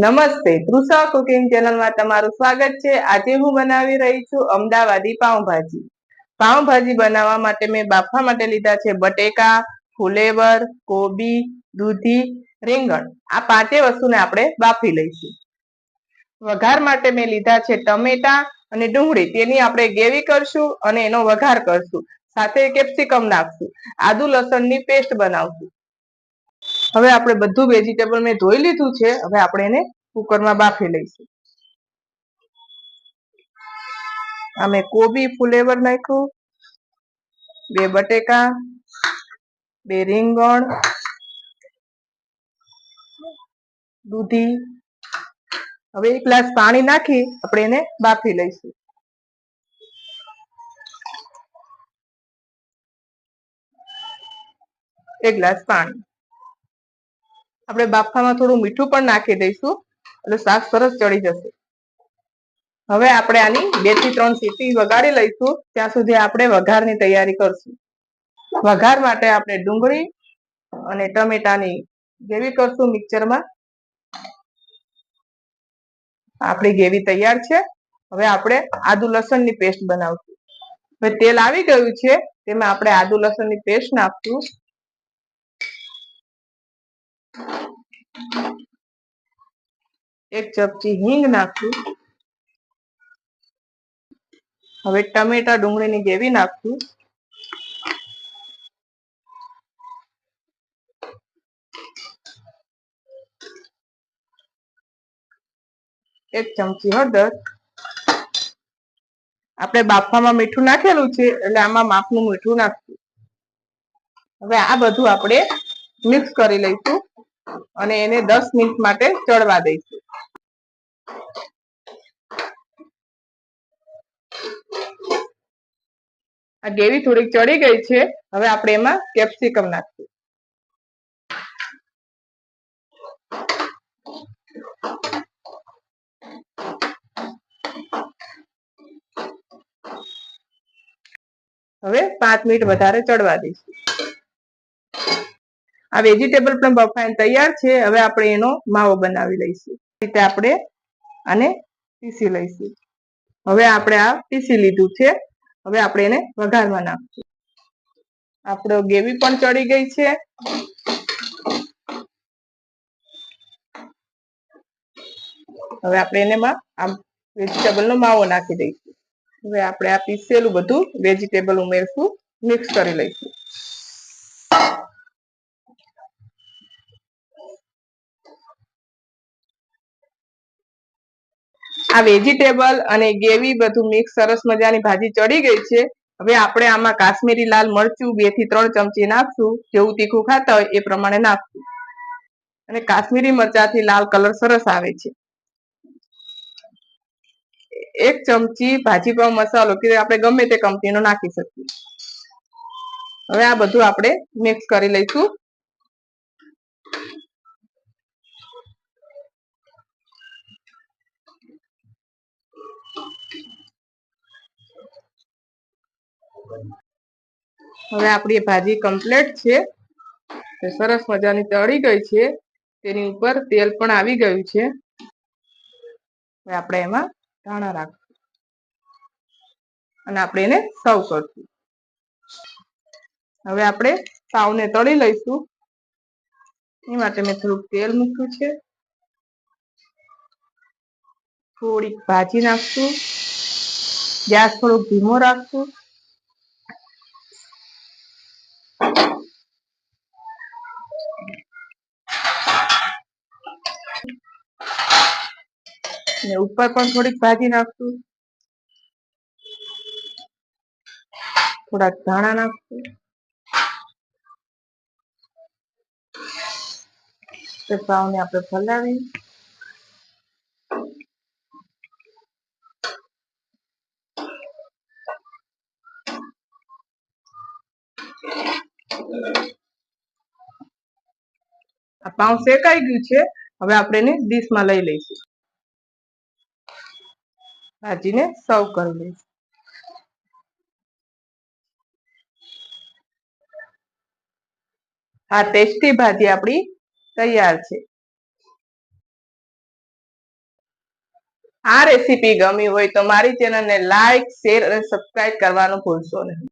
નમસ્તે. તૃષા કુકિંગ ચેનલમાં તમારું સ્વાગત છે. આજે હું બનાવી રહી છું અમદાવાદી પાઉંભાજી. પાઉંભાજી બનાવવા માટે મેં બાફવા માટે લીધા છે બટેકા, ફુલેવર, કોબી, દૂધી, રીંગણ. આ પાંચે વસ્તુને આપણે બાફી લઈશું. વઘાર માટે મેં લીધા છે ટમેટા અને ડુંગળી. તેની આપણે ગ્રેવી કરશું અને એનો વઘાર કરશું. સાથે કેપ્સિકમ નાખશું. આદુ લસણની પેસ્ટ બનાવશું. હવે આપણે બધું વેજીટેબલ મેં ધોઈ લીધું છે. હવે આપણે એને કુકરમાં બાફી લઈશું. અમે કોબી ફુલેવર નાખ્યું, બે બટેકા, બે રીંગણ, દૂધી. હવે એક ગ્લાસ પાણી નાખી આપણે એને બાફી લઈશું. એક ગ્લાસ પાણી. આપણે બાફામાં થોડું મીઠું પણ નાખી દઈશું. એટલે શાક સરસ ચડી જશે. હવે આપણે આની બેથી ત્રણ સીટી વગાડી લઈશું. ત્યાં સુધી આપણે વઘારની તૈયારી કરશું. વઘાર માટે આપણે ડુંગળી અને ટમેટાની ગ્રેવી કરશું મિક્સરમાં. આપણી ગ્રેવી તૈયાર છે. હવે આપણે આદુ લસણની પેસ્ટ બનાવશું. હવે તેલ આવી ગયું છે, તેમાં આપણે આદુ લસણની પેસ્ટ નાખશું. એક ચમચી હિંગ નાખશું હવે ટમેટા ડુંગળીની ગ્રેવી નાખશું એક ચમચી હળદર. આપણે બાફામાં મીઠું નાખેલું છે, એટલે આમાં માપનું મીઠું નાખશું હવે આ બધું આપણે મિક્સ કરી લઈશું અને એને દસ મિનિટ માટે ચડવા દઈશું. આ ગ્રેવી થોડીક ચડી ગઈ છે. હવે આપણે એમાં કેપ્સિકમ નાખશું. હવે પાંચ મિનિટ વધારે ચડવા દઈશું. આ વેજીટેબલ પણ બફાઈને તૈયાર છે. હવે આપણે એનો માવો બનાવી લઈશું. રીતે આપણે આને પીસી લઈશું. હવે આપણે આ પીસી લીધું છે. હવે આપણે એને વઘારમાં નાખશું. આપણો ગેવી પણ ચડી ગઈ છે. હવે આપણે એને આમ વેજીટેબલ નો માવો નાખી દઈશું. હવે આપણે આ પીસેલું બધું વેજીટેબલ ઉમેરશું મિક્સ કરી લઈશું. આ વેજીટેબલ અને ગ્રેવી બધું મિક્સ સરસ મજાની ભાજી ચડી ગઈ છે. હવે આપણે આમાં કાશ્મીરી લાલ મરચું બેથી ત્રણ ચમચી નાખશું. જેવું તીખું ખાતા હોય એ પ્રમાણે નાખશું. અને કાશ્મીરી મરચાથી લાલ કલર સરસ આવે છે. એક ચમચી ભાજી પાવ મસાલો કે આપણે ગમે તે કંપનીનો નાખી શકીએ. હવે આ બધું આપણે મિક્સ કરી લઈશું. હવે આપણી ભાજી કમ્પ્લીટ છે. સરસ મજાની તળી ગઈ છે. તેની ઉપર તેલ પણ આવી ગયું છે. હવે આપણે એમાં ધાણા રાખશું. અને આપણે એને સર્વ કરશું. હવે આપણે સાવને તળી લઈશું. એ માટે મેં થોડુંક તેલ મૂક્યું છે. થોડીક ભાજી નાખશું. ગેસ થોડોક ધીમો રાખશું. ને ઉપર પણ થોડીક ભાજી નાખશું. થોડાક ધાણા નાખશું. સાવને આપણે ફલાવી. આ પાઉં શેકાઈ ગયું છે. હવે આપણે એને ડીશમાં લઈ લઈશું. ભાજીને સર્વ કરી લઈશ. આ ટેસ્ટી ભાજી આપણી તૈયાર છે. આ રેસીપી ગમી હોય તો મારી ચેનલને લાઈક, શેર અને સબસ્ક્રાઇબ કરવાનું ભૂલશો નહીં.